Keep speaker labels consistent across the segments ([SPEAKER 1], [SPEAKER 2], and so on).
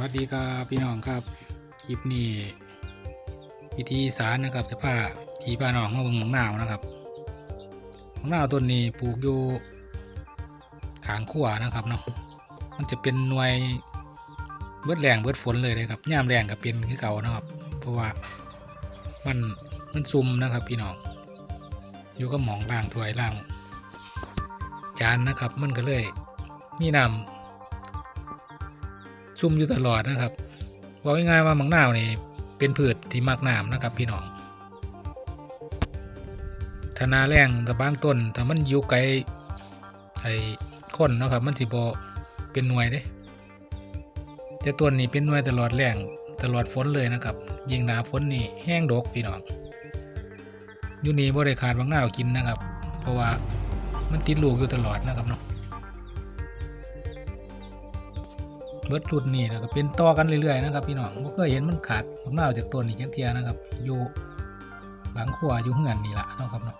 [SPEAKER 1] วัสดีครับพี่น้องครับคลิปนี้วิธีสารนะครับจะพาพี่พาน้องมาเบิ่งหมองนาวนะครับหมองนาวต้นนี้ปลูกอยู่ขางขั้วนะครับเนาะมันจะเป็นหน่วยเบิดแรงเบิดฝนเลยนะครับย่ามแรงกับเป็นคือเก่านะครับ เพราะว่ามันมันซุ่มนะครับ พี่น้องอยู่ก็หมองล่างถวยล่าง จานนะครับ มันก็เลยมีน้ำ ซุ่มอยู่ตลอดนะครับบอกง่ายๆว่ามังนาวนี่เป็นพืชที่มักน้ำนะครับพี่น้องธนาแรงกับบางต้นถ้ามันอยู่ไกลไอ้คนนะครับมันสิบอเป็นหน่วยเด้แต่ต้นนี้เป็นหน่วยตลอดแรงตลอดฝนเลยนะครับ ยิ่งหนาฝนนี่แห้งดกพี่น้องอยู่นี่บ่ได้ขาดมังนาวกินนะครับ เพราะว่ามันติดลูกอยู่ตลอดนะครับเนาะ บิดรุ่นนี่แล้วก็เป็นต่อกันเรื่อยๆนะครับพี่น้องบ่เคยเห็นมันขาดผมะนาจากต้นนี่จังเทียนะครับอยู่หลังขัวอยู่เหือนนี่ละนะครับเนาะ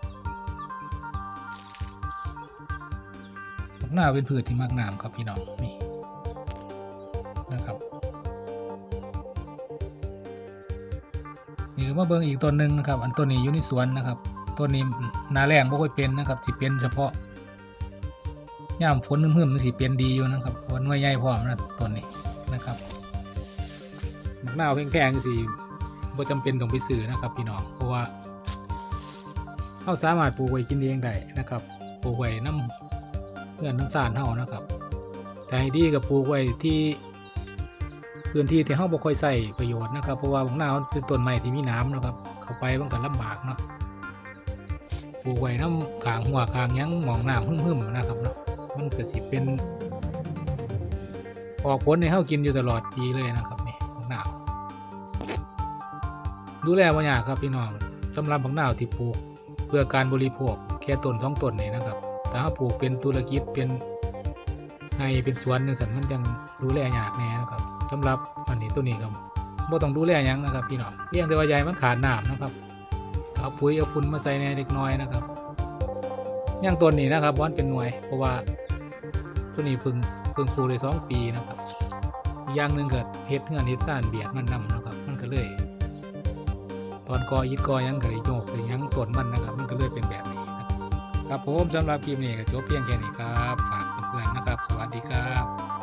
[SPEAKER 1] มะนาเป็นพืชที่มักน้ำครับพี่น้องนี่นะครับนี่ก็มาเบิ่งอีกต้นหนึ่งนะครับ อันต้นนี้อยู่ในสวนนะครับต้นนี้นาแรงบ่ค่อยเป็นนะครับที่เป็นเฉพาะ ย่ามฝนหึมๆมันสิเปลี่ยนดีอยู่นะครับเพราะว่าหน่วยใหญ่พร้อมนะต้นนี้นะครับมะนาวแพงๆสิบ่จำเป็นต้องไปซื้อนะครับพี่น้องเพราะว่าเราสามารถปลูกไว้กินเองได้นะครับปลูกไว้น้ำเพื่อนน้ำสารเฮานะครับแต่ให้ดีกับปลูกไว้ที่พื้นที่ที่เฮาบ่ค่อยใส่ประโยชน์นะครับ เพราะว่ามะนาวเป็นต้นไม้ที่มีน้ำนะครับ เข้าไปมันก็ลำบากเนาะปลูกไว้น้ำขางหัวขางยังหมองน้ำหึ่มๆนะครับเนาะ มันก็สิเป็น ออกผลในเฮากินอยู่ตลอดปีเลยนะครับนี่ผักหนาวดูแลบ่ยากครับพี่น้องสำหรับผักหนาวที่ปลูกเพื่อการบริโภคแค่ต้นสองต้นนี่นะครับแต่ถ้าปลูกเป็นธุรกิจเป็นในเป็นสวนนึงสันมันยังดูแลยากแน่นะครับสำหรับอันนี้ตัวนี้ก็บ่ต้องดูแลยังนะครับพี่น้องเพียงแต่ว่าใยมันขาดน้ำนะครับเอาปุ๋ยเอาฝุ่นมาใส่ในเล็กน้อยนะครับย่างต้นนี้นะครับบอนเป็นหน่วยเพราะว่า ต้นนี้พึ่งพึ่งปลูกได้สองปีนะครับ อย่างหนึ่งเกิดเฮ็ดเงื่อนเฮ็ดซ่านเบียดมันนำนะครับ มันก็เลย ตอนกอยิดกอยังก็เลยโยกเลยยังต้นมันนะครับ มันก็เลยเป็นแบบนี้นะครับครับผมสำหรับคลิปนี้ก็จบเพียงแค่นี้ครับ ฝากเพื่อนๆนะครับ สวัสดีครับ